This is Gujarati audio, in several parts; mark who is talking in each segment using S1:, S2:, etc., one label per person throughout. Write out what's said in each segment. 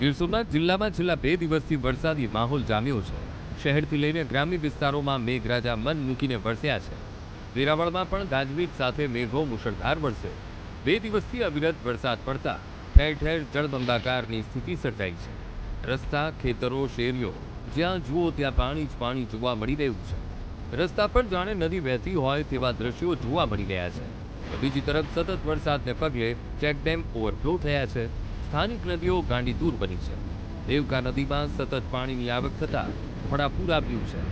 S1: ગીર સોમનાથ જિલ્લામાં છેલ્લા બે દિવસથી વરસાદી માહોલ જામ્યો છે. શહેરથી લઈને ગ્રામ્ય વિસ્તારોમાં મેઘરાજા મન મૂકીને વરસ્યા છે. વેરાવળમાં પણ ગાજવીજ સાથે મેઘો મુશળધાર વરસે. બે દિવસથી અવિરત વરસાદ પડતા ઠેર ઠેર જળબંબાકારની સ્થિતિ સર્જાઈ છે. રસ્તા, ખેતરો, શેરીઓ, જ્યાં જુઓ ત્યાં પાણી જ પાણી જોવા મળી રહ્યું છે. રસ્તા પર જાણે નદી વહેતી હોય તેવા દ્રશ્યો જોવા મળી રહ્યા છે. બીજી તરફ સતત વરસાદને પગલે ચેકડેમ ઓવરફ્લો થયા છે. સ્થાનિક નદીઓ ગાંડી દૂર બની છે. દેવકા નદીમાં સતત પાણીની આવક થતાં ઘોડાપૂર આવ્યું છે.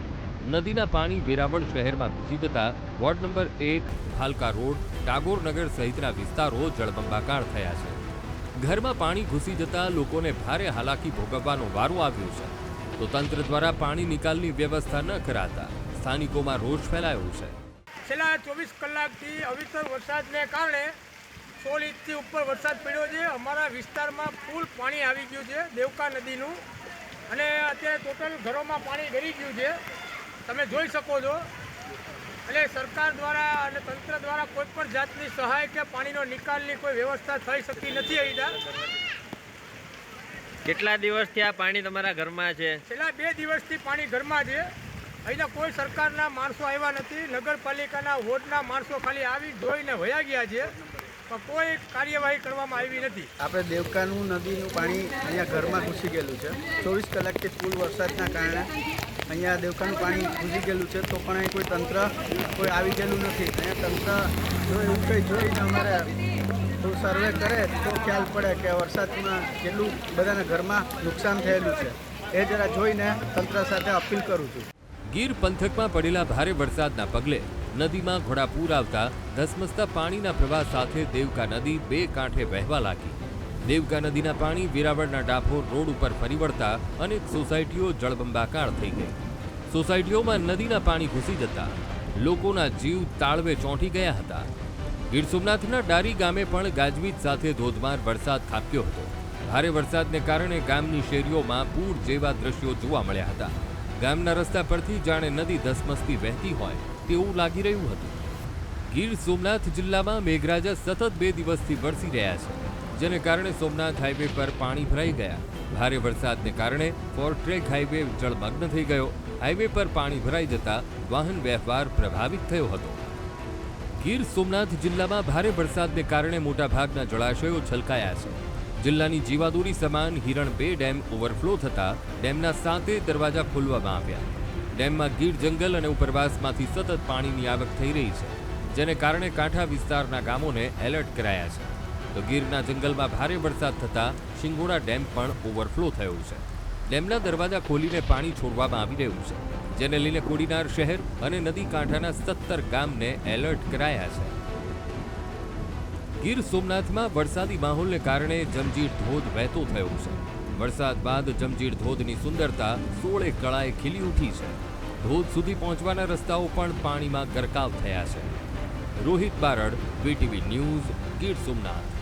S1: નદીના પાણી વેરાવળ શહેરમાં ઘૂસી જતા વોર્ડ નંબર એક ભાલકા રોડ ટાગોરનગર સહિતના વિસ્તારો જળબંબાકાર થયા છે. ઘરમાં પાણી ઘૂસી જતા લોકોને ભારે હાલાકી ભોગવવાનો વારો આવ્યો છે. તો તંત્ર દ્વારા પાણી નિકાલની વ્યવસ્થા ન કરાતા સ્થાનિકોમાં રોષ ફેલાયો છે.
S2: છેલ્લા ચોવીસ કલાકથી અવિતર વરસાદને કારણે સોળ ઇંચથી ઉપર વરસાદ પડ્યો છે. અમારા વિસ્તારમાં ફૂલ પાણી આવી ગયું છે દેવકા નદીનું. અને અત્યારે ટોટલ ઘરોમાં પાણી ગળી ગયું છે. તમે જોઈ શકો છો. એટલે સરકાર દ્વારા અને તંત્ર દ્વારા કોઈ પણ જાતની સહાય કે પાણીનો નિકાલની કોઈ વ્યવસ્થા થઈ શકતી નથી અહીંયા
S3: કેટલા દિવસથી આ પાણી તમારા ઘરમાં છે?
S2: છેલ્લા બે દિવસથી પાણી ઘરમાં છે. અહીંના કોઈ સરકારના માણસો આવ્યા નથી. નગરપાલિકાના વોર્ડના માણસો ખાલી આવી જોઈને વયા ગયા છે. પણ કોઈ કાર્યવાહી કરવામાં આવી નથી.
S4: આપણે દેવકાનું નદીનું પાણી અહીંયા ઘરમાં ઘૂસી ગયેલું છે. ચોવીસ કલાકથી ફૂલ વરસાદના કારણે અહીંયા દેવકાનું પાણી ઘૂસી ગયેલું છે તો પણ અહીં કોઈ તંત્ર કોઈ આવી ગયેલું નથી. અહીંયા તંત્ર જો એવું કંઈ જોઈને અમારે થોડું સર્વે કરે તો ખ્યાલ પડે કે વરસાદમાં કેટલું બધાના ઘરમાં નુકસાન થયેલું છે. એ જરા જોઈને તંત્ર સાથે અપીલ કરું છું.
S1: ગીર પંથકમાં પડેલા ભારે વરસાદના પગલે નદીમાં ઘોડાપૂર આવતા ધસમસતા પાણીના પ્રવાહ સાથે દેવકા નદી બે કાંઠે વહેવા લાગી. દેવકા નદીના પાણી વેરાવળના ડાભોર રોડ ઉપર ફરી વળતા અનેક સોસાયટીઓ જળબંબાકાર થઈ ગઈ. સોસાયટીઓમાં નદીના પાણી ઘૂસી જતા લોકોના જીવ તાળવે ચોંટી ગયા હતા. ગીર સોમનાથના ડારી ગામે પણ ગાજવીજ સાથે ધોધમાર વરસાદ ખાબક્યો હતો. ભારે વરસાદને કારણે ગામની શેરીઓમાં પૂર જેવા દ્રશ્યો જોવા મળ્યા હતા. ગામના રસ્તા પરથી જાણે નદી ધસમસતી વહેતી હોય તેવું લાગી રહ્યું હતું. ગીર સોમનાથ જિલ્લામાં મેઘરાજા સતત બે દિવસથી વરસી રહ્યા છે, જેને કારણે સોમનાથ હાઈવે પર પાણી ભરાઈ ગયા. ભારે વરસાદને કારણે ફોરટ્રેક હાઈવે જળમગ્ન થઈ ગયો. હાઈવે પર પાણી ભરાઈ જતા વાહન વ્યવહાર પ્રભાવિત થયો હતો. ગીર સોમનાથ જિલ્લામાં ભારે વરસાદને કારણે મોટાભાગના જળાશયો છલકાયા છે. જિલ્લાની જીવાદોરી સમાન હિરણ બે ડેમ ઓવરફ્લો થતા ડેમના સાતે દરવાજા ખોલવામાં આવ્યા. ડેમમાં ગીર જંગલ અને ઉપરવાસમાંથી સતત પાણીની આવક થઈ રહી છે, જેને કારણે કાંઠા વિસ્તારના ગામોને એલર્ટ કરાયા છે. તો ગીરના જંગલમાં ભારે વરસાદ થતાં શિંગોડા ડેમ પણ ઓવરફ્લો થયો છે. ડેમના દરવાજા ખોલીને પાણી છોડવામાં આવી રહ્યું છે, જેને લઈને કોડીનાર શહેર અને નદી કાંઠાના સત્તર ગામને એલર્ટ કરાયા છે. ગીર સોમનાથમાં વરસાદી માહોલને કારણે જમજીર ધોધ વહેતો થયો છે. વરસાદ બાદ જમજીર ધોધની સુંદરતા સોળે કળાએ ખીલી ઉઠી છે. ધોધ સુધી પહોંચવાના રસ્તાઓ પણ પાણીમાં ગરકાવ થયા છે. Rohit Barad, VTV news, Gir Somnath.